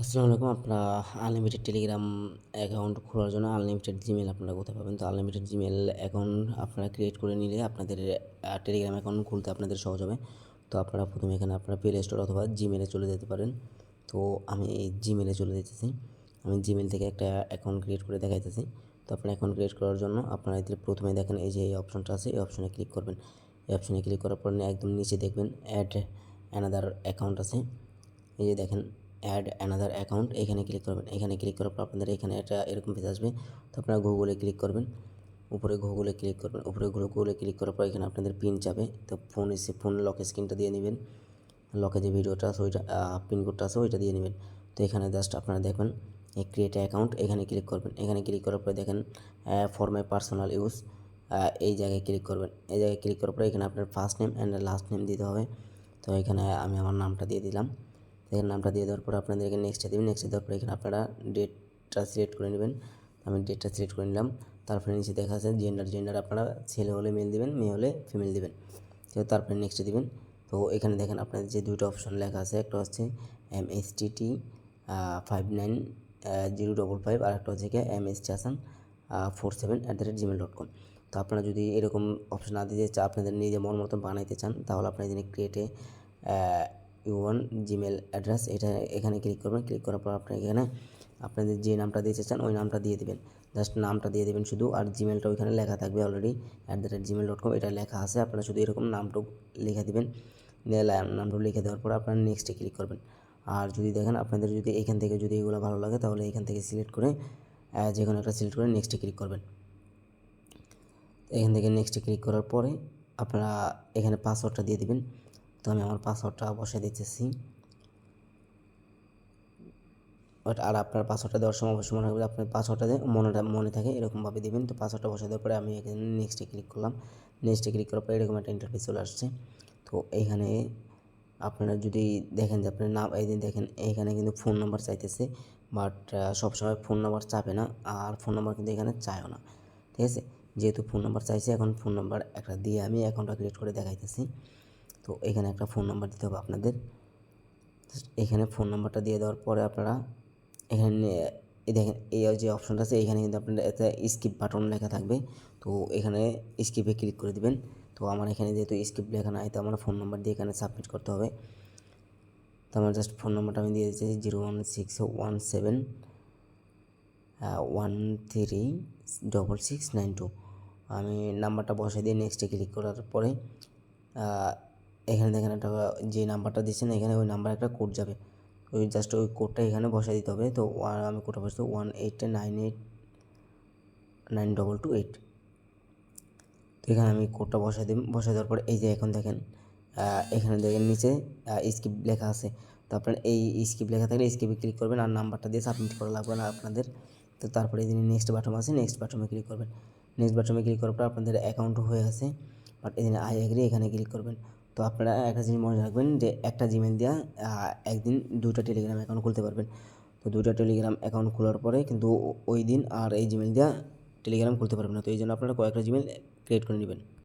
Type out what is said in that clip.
আসসালামু আলাইকুম আপনারা আনলিমিটেড টেলিগ্রাম অ্যাকাউন্ট খোলার জন্য আনলিমিটেড জিমেল আপনারা কোথায় পাবেন? তো আনলিমিটেড জিমেল অ্যাকাউন্ট আপনারা ক্রিয়েট করে নিলে আপনাদের টেলিগ্রাম অ্যাকাউন্ট খুলতে আপনাদের সহজ হবে। তো আপনারা প্রথমে এখানে আপনারা প্লে স্টোর অথবা জিমেলে চলে যেতে পারেন। তো আমি এই জিমেলে চলে যেতেছি। আমি জিমেল থেকে একটা অ্যাকাউন্ট ক্রিয়েট করে দেখাইতেছি। তো আপনার অ্যাকাউন্ট ক্রিয়েট করার জন্য আপনারা এদের প্রথমে দেখেন এই যে এই অপশনটা আছে, এই অপশনে ক্লিক করবেন। এই অপশনে ক্লিক করার পর একদম নিচে দেখবেন অ্যাড অ্যানাদার অ্যাকাউন্ট আছে। এই যে দেখেন অ্যাড অ্যানাদার অ্যাকাউন্ট এখানে ক্লিক করবেন। এখানে ক্লিক করার পর আপনাদের এখানে একটা এরকম পেজ আসবে। তো আপনারা গুগলে ক্লিক করবেন। উপরে গুগলে ক্লিক করবেন। উপরে গুগলে ক্লিক করার পর এখানে আপনাদের পিন চাবে তো ফোন এসে ফোন লকের স্ক্রিনটা দিয়ে নেবেন। লকে যে ভিডিওটা আছে, ওইটা পিনকোডটা আছে, ওইটা দিয়ে নেবেন। তো এখানে জাস্ট আপনারা দেখবেন এই ক্রিয়েট অ্যাকাউন্ট এখানে ক্লিক করবেন। এখানে ক্লিক করার পরে দেখেন ফর মাই পার্সোনাল ইউজ এই জায়গায় ক্লিক করবেন। এই জায়গায় ক্লিক করার পরে এখানে আপনার first name and last name দিতে হবে। তো এখানে আমি আমার নামটা দিয়ে দিলাম। এখানে নামটা দিয়ে দেওয়ার পর আপনাদের এখানে নেক্সটে দেবেন নেক্সটে দেওয়ার পর এখানে আপনারা ডেটটা সিলেক্ট করে নেবেন। আমি ডেটটা সিলেক্ট করে নিলাম। তারপরে নিচে দেখা আছে জেন্ডার জেন্ডার আপনারা ছেলে হলে মেল দেবেন, মেয়ে হলে ফিমেল দেবেন। তো তারপরে নেক্সটে দেবেন। তো এখানে দেখেন আপনাদের যে দুটো অপশন লেখা আছে, একটা হচ্ছে M S T T five nine zero double five আর একটা হচ্ছে গিয়ে M S T Asan four seven at the rate Gmail dot com তো আপনারা যদি এরকম অপশন না দিতে চান, আপনাদের নিজে মন মতন বানাইতে চান, তাহলে আপনার এখানে ক্রিয়েটে ওয়ান জিমেল অ্যাড্রেস, এটা এখানে ক্লিক করবেন ক্লিক করার পর আপনি এখানে আপনাদের যে নামটা দিতে চান ওই নামটা দিয়ে দেবেন। জাস্ট নামটা দিয়ে দেবেন শুধু আর জিমেলটা ওইখানে লেখা থাকবে already at the rate Gmail dot com এটা লেখা আছে। আপনারা শুধু এরকম নামটুক লিখে দেবেন নামটুক লিখে দেওয়ার পর আপনারা নেক্সটে ক্লিক করবেন। আর যদি দেখেন আপনাদের যদি এখান থেকে যদি এগুলো ভালো লাগে, তাহলে এখান থেকে সিলেক্ট করে যে কোনো একটা সিলেক্ট করে নেক্সটে ক্লিক করবেন। এখান থেকে নেক্সটে ক্লিক করার পরে আপনারা এখানে পাসওয়ার্ডটা দিয়ে দিবেন। তো আমি আমার পাসওয়ার্ডটা বসে দিতেছি। বাট আর আপনার পাসওয়ার্ডটা দেওয়ার সময় অবশ্যই মনে রাখবেন, আপনার পাসওয়ার্ডটা মনেটা, মনে থাকে এরকমভাবে দেবেন। তো পাসওয়ার্ডটা বসে দেওয়ার পরে আমি এখানে নেক্সটে ক্লিক করলাম। নেক্সটে ক্লিক করার পরে এরকম একটা ইন্টারফেস চলে আসছে। তো এইখানে আপনারা যদি দেখেন যে আপনার নাম, এই দেখেন এইখানে কিন্তু ফোন নাম্বার চাইতেছে। বাট সবসময় ফোন নাম্বার চাপে না, আর ফোন নাম্বার কিন্তু এখানে চায়ও না। ঠিক আছে? যেহেতু ফোন নাম্বার চাইছে, এখন ফোন নাম্বার একটা দিয়ে আমি অ্যাকাউন্টটা ক্রিয়েট করে দেখাইতেছি। তো এখানে একটা ফোন নাম্বার দিতে হবে আপনাদের। এখানে ফোন নাম্বারটা দিয়ে দেওয়ার পরে আপনারা এখানে দেখেন, এই যে অপশনটা আছে, এখানে কিন্তু আপনার একটা স্কিপ বাটন লেখা থাকবে। তো এখানে স্কিপে ক্লিক করে দিবেন। তো আমার এখানে যেহেতু স্কিপ লেখা নাই, তো আমার ফোন নাম্বার দিয়ে এখানে সাবমিট করতে হবে। তো আমার জাস্ট ফোন নাম্বারটা আমি দিয়ে দিচ্ছি zero one six one seven one three double six nine two আমি নাম্বারটা বসে দিয়ে নেক্সটে ক্লিক করার পরে এখানে দেখেন একটা, যে নাম্বারটা দিচ্ছেন, এখানে ওই নাম্বার একটা কোড যাবে। ওই জাস্ট ওই কোডটা এখানে বসাই দিতে হবে। তো আমি কোডটা বসতে one eight nine eight nine double two eight তো এখানে আমি কোডটা বসাই দিই বসাই দেওয়ার পর এই যে এখন দেখেন এখানে দেখেন নিচে স্কিপ লেখা আছে। তো আপনার এই স্কিপ লেখা থাকলে স্কিপে ক্লিক করবেন আর নাম্বারটা দিয়ে সাবমিট করা লাগবে না আপনাদের। তো তারপরে এই নেক্সট বাটন আছে নেক্সট বাটনে ক্লিক করবেন। নেক্সট বাটনে ক্লিক করার পর আপনাদের অ্যাকাউন্ট হয়ে আছে বাট এখানে আই এগ্রি এখানে ক্লিক করবেন। তো আপনারা একটা জিনিস মনে রাখবেন যে একটা জিমেল দেওয়া একদিন দুটা টেলিগ্রাম অ্যাকাউন্ট খুলতে পারবেন। তো দুইটা টেলিগ্রাম অ্যাকাউন্ট খোলার পরে কিন্তু ওই দিন আর এই জিমেল দেওয়া টেলিগ্রাম খুলতে পারবেন না। তো এই জন্য আপনারা কয়েকটা জিমেল ক্রিয়েট করে নেবেন।